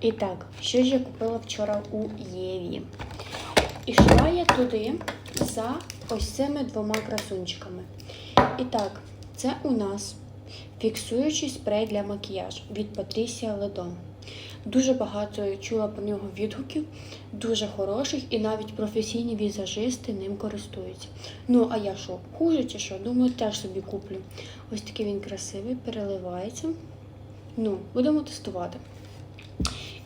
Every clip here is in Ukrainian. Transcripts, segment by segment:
І так, що ж я купила вчора у Єві? Ішла я туди за ось цими двома красунчиками. І так, це у нас фіксуючий спрей для макіяжу від Patricia Ledon. Дуже багато чула про нього відгуків, дуже хороших, і навіть професійні візажисти ним користуються. Ну, а я що, хуже чи що? Думаю, теж собі куплю. Ось такий він красивий, переливається. Ну, будемо тестувати.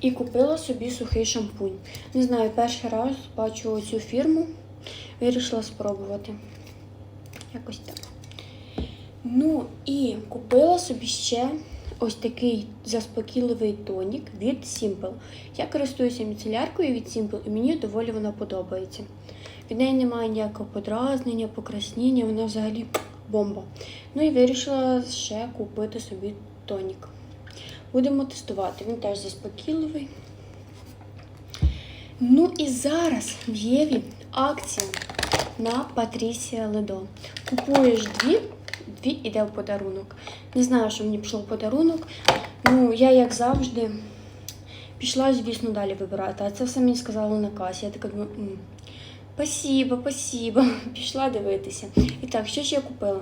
І купила собі сухий шампунь. Не знаю, перший раз бачу цю фірму, вирішила спробувати. Якось так. Ну і купила собі ще ось такий заспокійливий тонік від Simple. Я користуюся міцеляркою від Simple і мені доволі вона подобається. Від неї немає ніякого подразнення, покраснення, вона взагалі бомба. Ну і вирішила ще купити собі тонік. Будемо тестувати. Він теж заспокійливий. Ну і зараз в Єві акція на Патрісія Ледо. Купуєш дві, дві іде в подарунок. Не знаю, що мені пішло в подарунок. Ну, я, як завжди, пішла, звісно, далі вибирати. А це все мені сказали на касі. Я така думаю, «М, спасибо, спасибо. Пішла дивитися. І так, що ж я купила?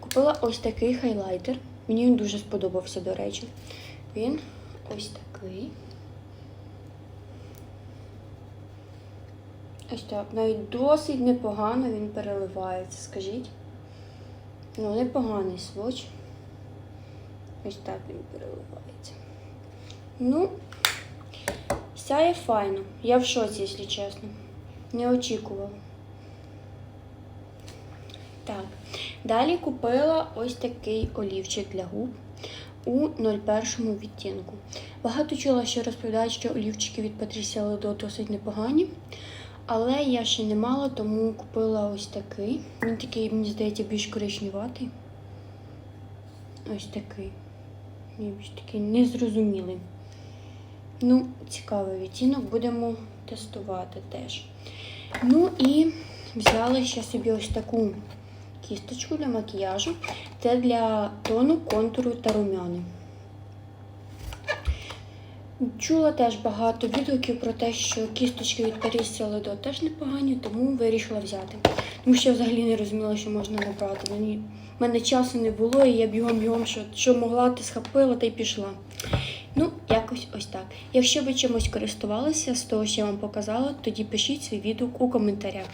Купила ось такий хайлайтер. Мені він дуже сподобався, до речі. Він ось такий. Ось так. Навіть досить непогано він переливається, скажіть. Ну, непоганий сводч. Ось так він переливається. Ну, сяє файно. Я в шоці, якщо чесно. Не очікувала. Так. Далі купила ось такий олівчик для губ у 01 відтінку. Багато чула, що розповідають, що олівчики від Patricia Ледо досить непогані. Але я ще не мала, тому купила ось такий. Він такий, мені здається, більш коричневатий. Ось такий. Більш такий незрозумілий. Ну, цікавий відтінок, будемо тестувати теж. Ну і взяла ще собі ось таку кісточку для макіяжу. Це для тону, контуру та румяни. Чула теж багато відгуків про те, що кісточки від Paris Ледо теж непогані, тому вирішила взяти. Тому що я взагалі не розуміла, що можна набрати. В мене часу не було, і я бігом-бігом, що, що могла, ти схопила та й пішла. Ну, якось ось так. Якщо ви чимось користувалися з того, що я вам показала, тоді пишіть свій відгук у коментарях.